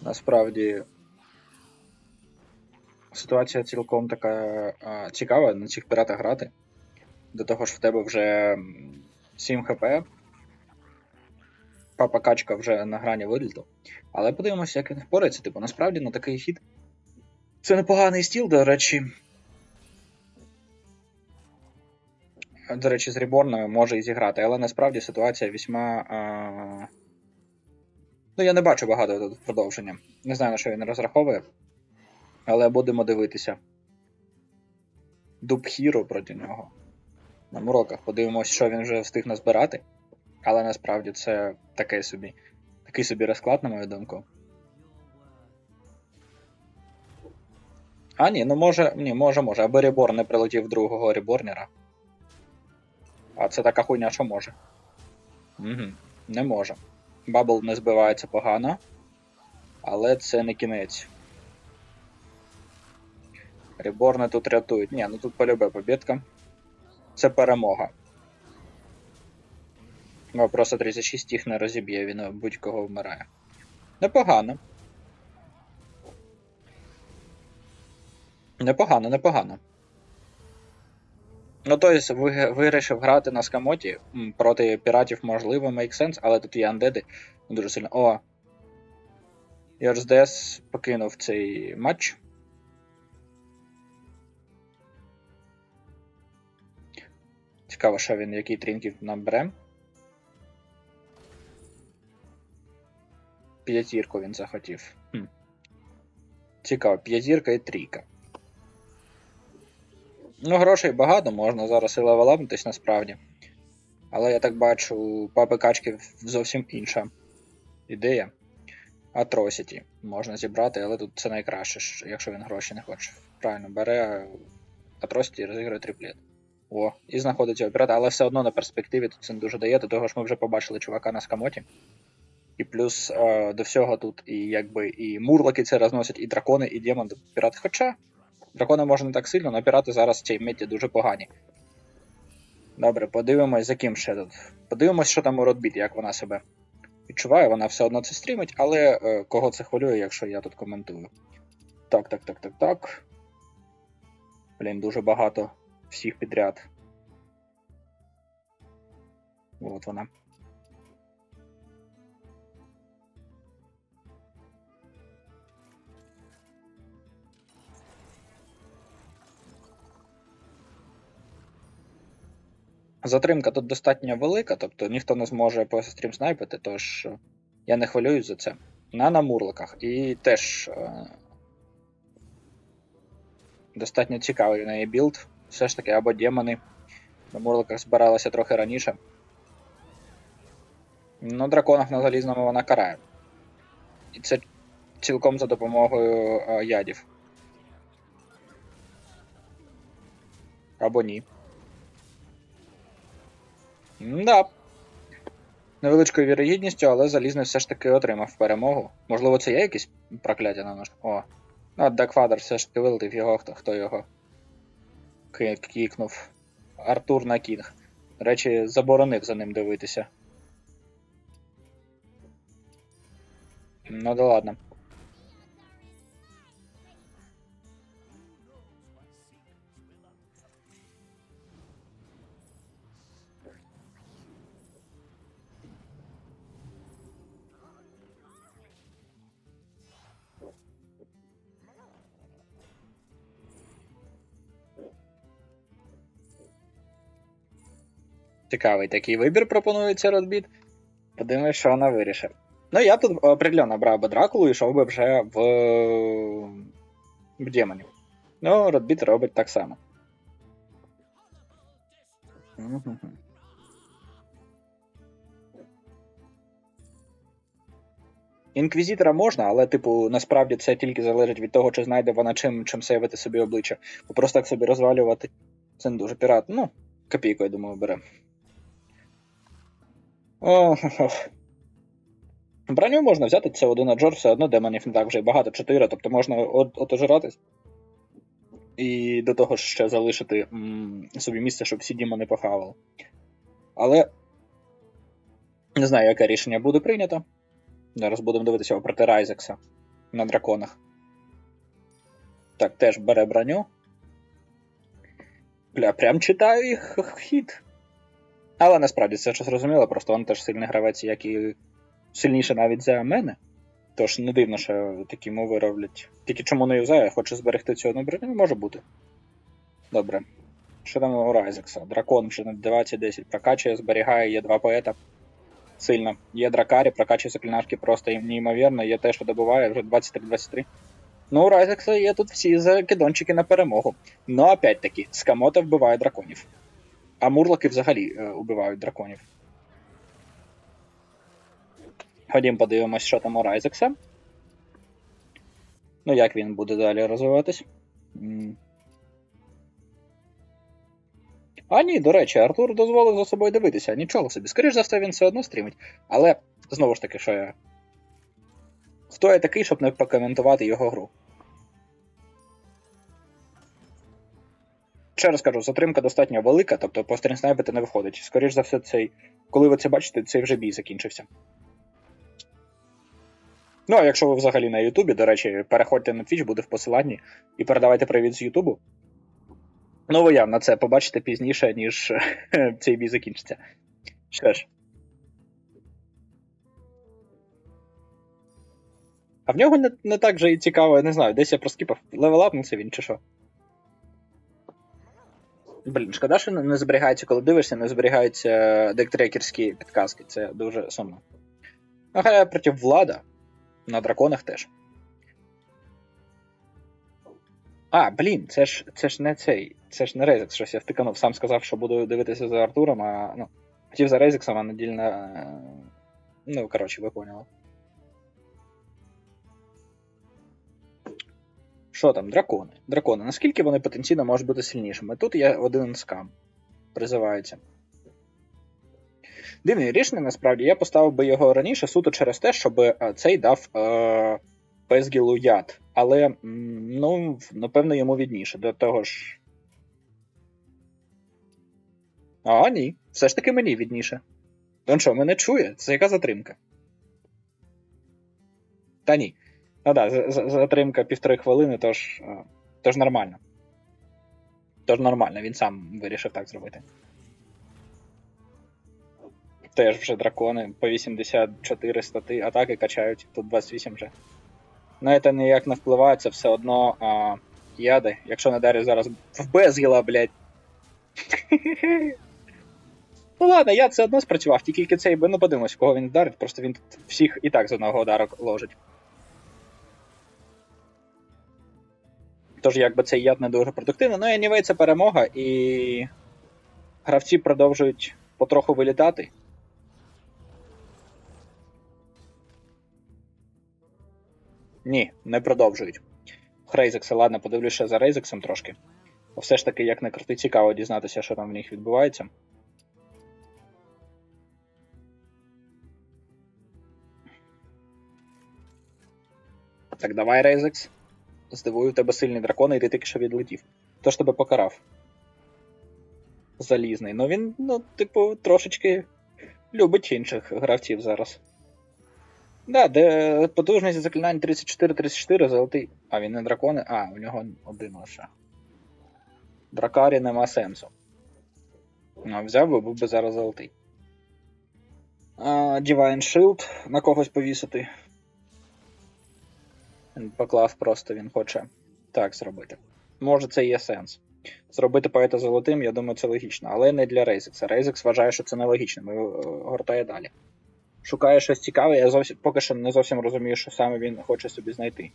Насправді ситуація цілком така а, цікава на цих піратах грати. До того ж, в тебе вже 7 хп. Папа качка вже на грані виліту. Але подивимося, як він впорається. Типу, насправді на такий хід. Це непоганий стіл, до речі. До речі, з Ріборною може і зіграти, але насправді ситуація весьма. А... Ну, я не бачу багато продовження. Не знаю, на що він розраховує. Але будемо дивитися. Дубхіро проти нього. На муроках подивимось, що він вже встиг назбирати. Але насправді це таке собі. Такий собі розклад, на мою думку. А, ні, ну може, ні, може, може, аби Ребор не прилетів другого реборнера. А це така хуйня, що може. Угу, не може. Бабл не збивається погано. Але це не кінець. Реборни тут рятують. Ні, ну тут полюбе побідка. Це перемога. Ну, просто 36 їх не розіб'є, він будь-кого вмирає. Непогано. Непогано, непогано. Ну, тобто, вирішив грати на скамоті проти піратів, можливо, make sense, але тут є андеди дуже сильно. О! ЄРСДС покинув цей матч. Цікаво, що він який трінків набере. П'ятірку він захотів. Хм. Цікаво, п'ятірка і трійка. Ну, грошей багато, можна зараз і левелапнутись насправді. Але я так бачу, у папи качки зовсім інша ідея. Atrocity можна зібрати, але тут це найкраще, якщо він гроші не хоче. Правильно, бере Atrocity і розігрує триплет. О, і знаходить цього пірата, але все одно на перспективі тут це не дуже дає, до того ж ми вже побачили чувака на скамоті. І плюс е, до всього тут і якби і мурлоки це розносять, і дракони, і демон пірати. Хоча дракони може не так сильно, але пірати зараз в цій меті дуже погані. Добре, подивимось, за ким ще тут. Подивимось, що там у Ротбіт, як вона себе відчуває, вона все одно це стрімить, але е, кого це хвилює, якщо я тут коментую. Так, так, так, так, так. Блін, дуже багато всіх підряд. От вона. Затримка тут достатньо велика, тобто ніхто не зможе по стрім снайпити, тож е, я не хвилююсь за це. На намурликах. І теж е, достатньо цікавий в неї білд. Все ж таки, або демони. На мурликах збиралися трохи раніше. На драконах на залізному вона карає. І це цілком за допомогою е, ядів. Або ні. Да. Невеличкою вірогідністю, але залізний все ж таки отримав перемогу. Можливо, це є якесь прокляття на нож. О. Ну, Дакфадер все ж таки вилетів його, хто, хто його кікнув. Артур на Кінг. До речі, заборонив за ним дивитися. Ну да ладно. Цікавий такий вибір пропонується Родбіт. Подивимось, що вона вирішить. Ну, я тут определенно брав би Дракулу і йшов би вже в, в демонів. Ну, Родбіт робить так само. Мгм. Інквізитора можна, але, типу, насправді це тільки залежить від того, чи знайде вона чим, чим сейвити собі обличчя. Бо просто так собі розвалювати. Це не дуже пірат. Ну, копійку, я думаю, бере. Броню можна взяти, це один аджор, все одно демонів не так вже багато, 4, тобто можна от, отожратись. І до того ж ще залишити м, собі місце, щоб всі демони похавали. Але не знаю, яке рішення буде прийнято. Зараз будемо дивитися проти Райзекса. на драконах. Так, теж бере броню. Бля, прям читаю їх хід. Але насправді це ж зрозуміло, просто він теж сильний гравець, як і сильніше навіть за мене. Тож не дивно, що такі мови роблять. Тільки чому не юзаю, хочу зберегти цю одну броню, може бути. Добре. Що там у Райзекса? Дракон вже на 20-10 прокачує, зберігає, є два поета. Сильно. Є дракарі, прокачує заклинашки просто неймовірно, є те, що добуває вже 23-23. Ну, у Райзекса є тут всі закидончики на перемогу. Ну, опять-таки, скамота вбиває драконів. А мурлоки взагалі е, убивають драконів. Ходім подивимось, що там у Райзекса. Ну, як він буде далі розвиватись. А ні, до речі, Артур дозволив за собою дивитися. Нічого собі. Скоріш за все, він все одно стрімить. Але знову ж таки, що я. Хто я такий, щоб не покоментувати його гру? Ще раз кажу, затримка достатньо велика, тобто по стрімснайпити не виходить. Скоріш за все, цей. Коли ви це бачите, цей вже бій закінчився. Ну, а якщо ви взагалі на Ютубі, до речі, переходьте на Twitch, буде в посиланні, і передавайте привіт з Ютубу. Ну, ви явно це побачите пізніше, ніж цей бій закінчиться. Що ж. А в нього не, не так же і цікаво, я не знаю, десь я проскіпав. Левелапнувся він чи що. Блін, шкода, що не- зберігається, коли дивишся, не зберігаються дектрекерські підказки. Це дуже сумно. Ну, хоча проти влада. На драконах теж. А, блін, це ж це ж не цей. Це ж не Резикс, щось я втиканув. Сам сказав, що буду дивитися за Артуром, а ну. Хотів за Резиксом, а надільно. е, Ну, коротше, ви поняли. Що там, дракони? Дракони. Наскільки вони потенційно можуть бути сильнішими? Тут є один скам. Призивається. Дивне рішення, насправді, я поставив би його раніше суто через те, щоб е, цей дав е, Пезгілу яд. Але, ну, напевно, йому відніше. До того ж. А, ні. Все ж таки мені відніше. Він що, мене чує? Це яка затримка? Та ні. Ну так, затримка півтори хвилини, тож, е, тож нормально. Тож нормально, він сам вирішив так зробити. Теж вже дракони по 84 стати атаки качають, тут 28 вже. На це ніяк не впливає, це все одно а, яди. Якщо не дарю зараз в безгіла, блядь. Ну ладно, я все одно спрацював, тільки цей би ну подивимось, кого він вдарить, просто він тут всіх і так з одного удару ложить. Тож, якби цей яд не дуже продуктивний, ну anyway, це перемога, і гравці продовжують потроху вилітати. Ні, не продовжують. Рейзекса, ладно, подивлюся за Рейзексом трошки. Бо все ж таки, як не крути, цікаво дізнатися, що там в них відбувається. Так, давай, Рейзекс. Здивую, тебе сильний дракон, і ти тільки що відлетів. Хто ж тебе покарав? Залізний. Ну він, ну, типу, трошечки любить інших гравців зараз. Да, де потужність заклинань 34-34, золотий. А, він не дракони. А, у нього один лише. Дракарі нема сенсу. Ну, взяв би, був би зараз золотий. Divine Shield на когось повісити. Поклав просто, він хоче так зробити. Може, це є сенс. Зробити поета золотим, я думаю, це логічно, але не для Рейзекса. Рейзекс вважає, що це нелогічно, і е, гортає далі. Шукає щось цікаве, я зовсім поки що не зовсім розумію, що саме він хоче собі знайти.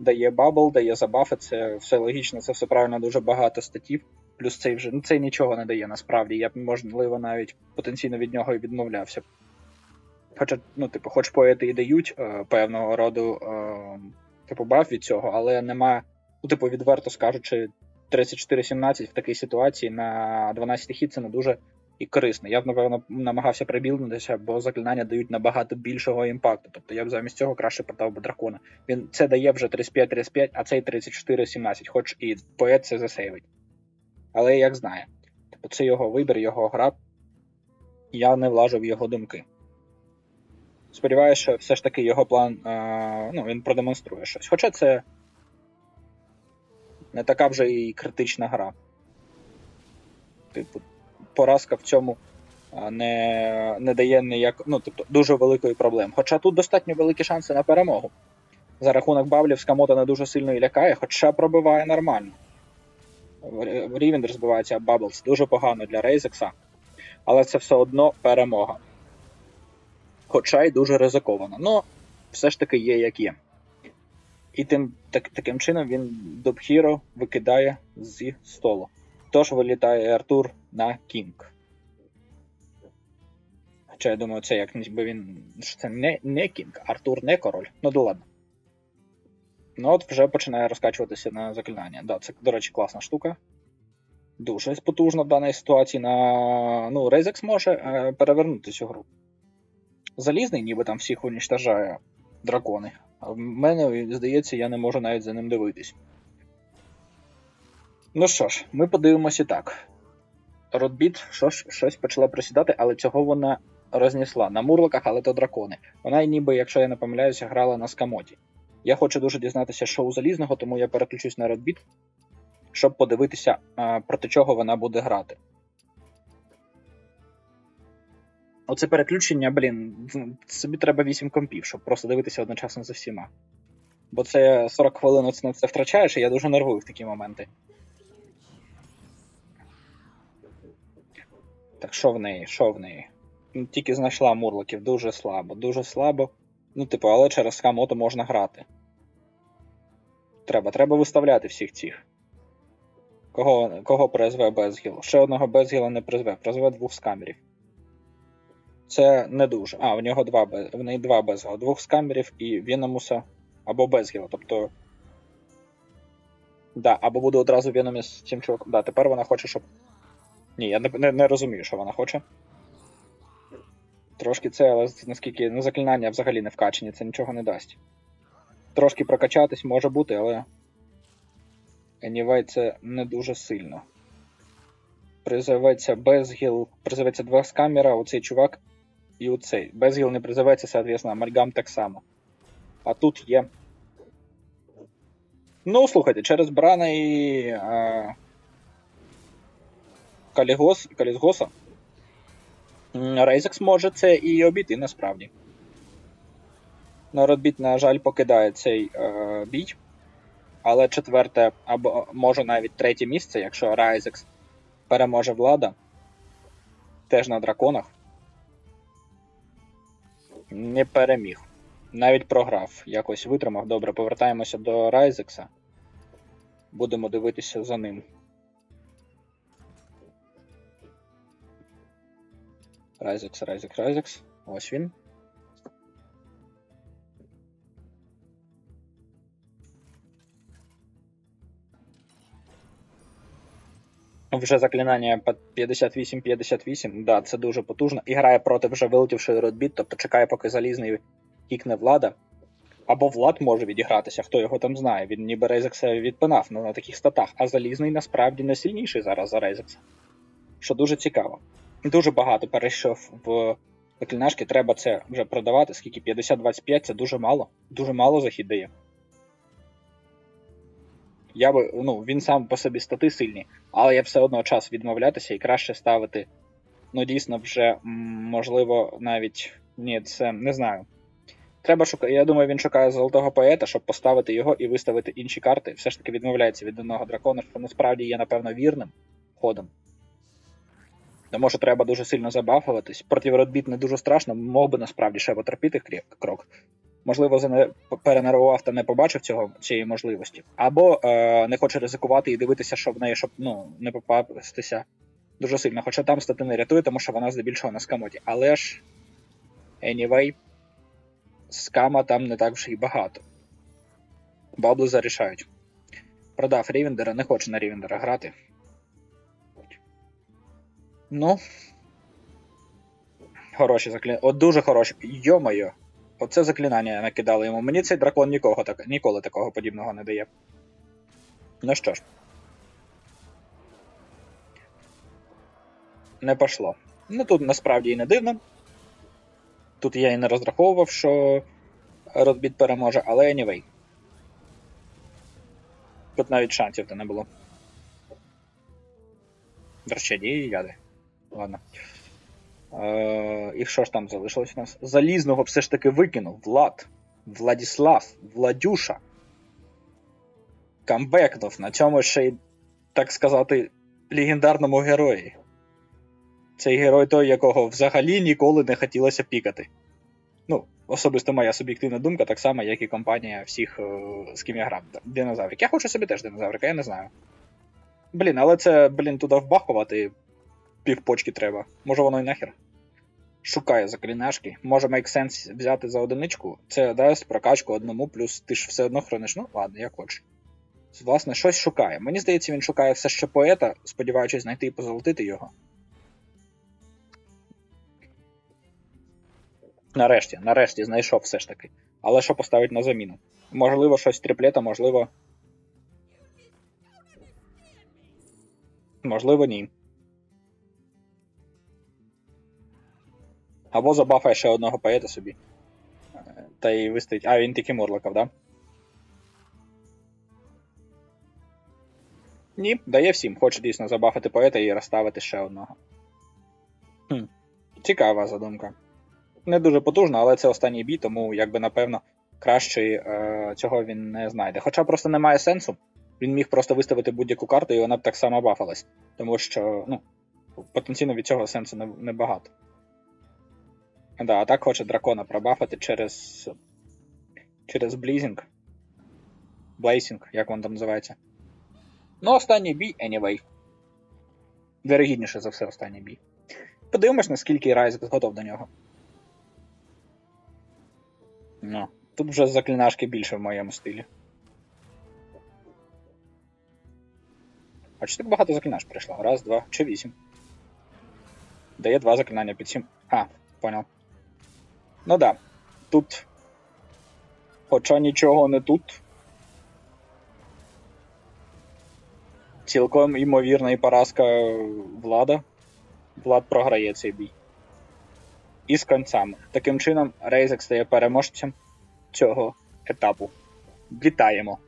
Дає бабл, дає забафи, це все логічно, це все правильно, дуже багато статів. Плюс цей вже ну цей нічого не дає насправді. Я б, можливо, навіть потенційно від нього і відмовлявся. Хоча, ну, типу, хоч поети і дають е, певного роду е, типу баф від цього, але нема, ну, типу, відверто скажучи, 34-17 в такій ситуації на 12 хід це не дуже і корисно. Я б, напевно, намагався прибілднутися, бо заклинання дають набагато більшого імпакту. Тобто я б замість цього краще продав би дракона. Він це дає вже 35-35, а цей 34-17, хоч і поет це засейвить. Але як знає. Типу, це його вибір, його гра. Я не влажу в його думки. Сподіваюся, що все ж таки його план е, ну, він продемонструє щось. Хоча це не така вже і критична гра. Типу, поразка в цьому не, не дає ніяк, ну, тобто, дуже великої проблеми. Хоча тут достатньо великі шанси на перемогу. За рахунок баблів Скамото не дуже сильно і лякає, хоча пробиває нормально. Рівендер збивається Баблс дуже погано для Рейзекса, але це все одно перемога. Хоча й дуже ризиковано. Ну, все ж таки є як є. І тим, так, таким чином він Добхіро викидає зі столу. Тож вилітає Артур на Кінг. Хоча я думаю, це як ніби він. що це не, не Кінг, Артур не король. Ну да ладно. Ну от вже починає розкачуватися на заклинання. Да, це, до речі, класна штука. Дуже потужна в даній ситуації на. Ну, Рейзекс може е, перевернути цю гру. Залізний, ніби там всіх унічтажає дракони. А в мене, здається, я не можу навіть за ним дивитись. Ну що ж, ми подивимося так. Ротбіт щось, почала присідати, але цього вона рознесла на мурликах, але то дракони. Вона ніби, якщо я не помиляюся, грала на скамоті. Я хочу дуже дізнатися, що у залізного, тому я переключусь на Redbit, щоб подивитися, проти чого вона буде грати. Оце переключення, блін, собі треба 8 компів, щоб просто дивитися одночасно за всіма. Бо це 40 хвилин на це втрачаєш, і я дуже нервую в такі моменти. Так, що в неї? Що в неї? Ну, Тільки знайшла мурликів дуже слабо, дуже слабо. Ну, типу, але через Скамото можна грати. Треба, треба виставляти всіх цих. Кого, кого призве Безгіл? Ще одного Безгіла не призве, призве двох скамерів. Це не дуже. А, в нього два без... в неї два безгіла. Двох скамерів і Віномуса або Безгіла. Тобто. Да, або буде одразу Віномі з цим чуваком. Да, тепер вона хоче, щоб. Ні, я не, не, не розумію, що вона хоче. Трошки це, але наскільки ну, заклинання взагалі не вкачені, це нічого не дасть. Трошки прокачатись може бути, але. Anyway, це не дуже сильно. Призиветься Безгіл, призиветься два скамера, оцей чувак і оцей. Безгіл не призиветься, соответственно, Амальгам так само. А тут є. Ну, слухайте, через Брана і. А... Калігос, Калізгоса. Рейзекс може це і обійти насправді. Народбіт, на жаль, покидає цей е, бій. Але четверте, або може навіть третє місце, якщо Райзекс переможе влада. Теж на драконах. Не переміг. Навіть програв. Якось витримав. Добре, повертаємося до Райзекса. Будемо дивитися за ним. Райзекс, Райзекс, Райзекс. Ось він. Вже заклинання 58-58, да, це дуже потужно. І грає проти вже вилетівшої родбіт, тобто чекає, поки залізний кікне влада. Або Влад може відігратися, хто його там знає. Він ніби Рейзекса відпинав ну, на таких статах, а залізний насправді не сильніший зараз за Рейзекса. Що дуже цікаво. Дуже багато перейшов в заклинашки, треба це вже продавати, скільки 50-25 це дуже мало. Дуже мало захід дає. Я би, ну, він сам по собі стати сильні, але я все одно час відмовлятися і краще ставити. Ну, дійсно, вже, можливо, навіть. Ні, це не знаю. Треба шукати. Я думаю, він шукає золотого поета, щоб поставити його і виставити інші карти. Все ж таки відмовляється від одного дракона, що насправді є, напевно, вірним ходом. Тому що треба дуже сильно забафуватись. Проти Родбіт не дуже страшно, мог би насправді ще потерпіти крок. Можливо, зане... перенервував та не побачив цього цієї можливості. Або е, не хоче ризикувати і дивитися, що в неї, щоб ну, не попастися дуже сильно. Хоча там стати не рятує, тому що вона здебільшого на скамоті. Але ж, anyway, скама там не так вже й багато. Бабли зарішають. Продав Рівендера, не хоче на Рівендера грати. Ну. Хороші заклинання. От дуже хороші. Йо-моє. Оце заклинання накидали йому. Мені цей дракон нікого так, ніколи такого подібного не дає. Ну що ж. Не пошло. Ну тут насправді і не дивно. Тут я і не розраховував, що розбіт переможе, але anyway. Тут навіть шансів то не було. До речі, дії яди. Ладно. Е, і що ж там залишилось у нас? Залізного все ж таки викинув. Влад. Владіслав. Владюша. Камбекнув. На цьому ще й, так сказати, легендарному герої. Цей герой той, якого взагалі ніколи не хотілося пікати. Ну, особисто моя суб'єктивна думка, так само, як і компанія всіх, е, з ким я грав. Динозаврик. Я хочу собі теж динозаврика, я не знаю. Блін, але це, блін, туди вбахувати півпочки треба. Може воно і нахер. Шукаю заклінашки. Може make sense взяти за одиничку. Це дасть прокачку одному, плюс ти ж все одно хрониш. Ну, ладно, як хочеш. Власне, щось шукає. Мені здається, він шукає все ще поета, сподіваючись знайти і позолотити його. Нарешті, нарешті знайшов все ж таки. Але що поставить на заміну? Можливо, щось триплета, можливо. Можливо, ні. Або забафає ще одного поета собі. Е, Та й вистоїть. А, він тільки Мурлоков, да? Ні, дає всім. Хоче дійсно забафати поета і розставити ще одного. Хм. Цікава задумка. Не дуже потужна, але це останній бій, тому якби напевно краще е, цього він не знайде. Хоча просто немає сенсу. Він міг просто виставити будь-яку карту, і вона б так само бафалась. Тому що, ну, потенційно від цього сенсу не- небагато. Да, а так хоче дракона пробафати через. через блізінг. Блейсінг, як він там називається. Ну, останній бій, anyway. Вірогідніше за все останній бій. Подивимось, наскільки Райзек готов до нього. Ну, тут вже заклинашки більше в моєму стилі. А чи так багато заклинаш прийшло? Раз, два, чи вісім. Дає два заклинання під сім. А, понял. Ну да. Тут. Хоча нічого не тут. Цілком ймовірна і поразка влада. Влад програє цей бій. І з концями. Таким чином, Рейзек стає переможцем цього етапу. Вітаємо!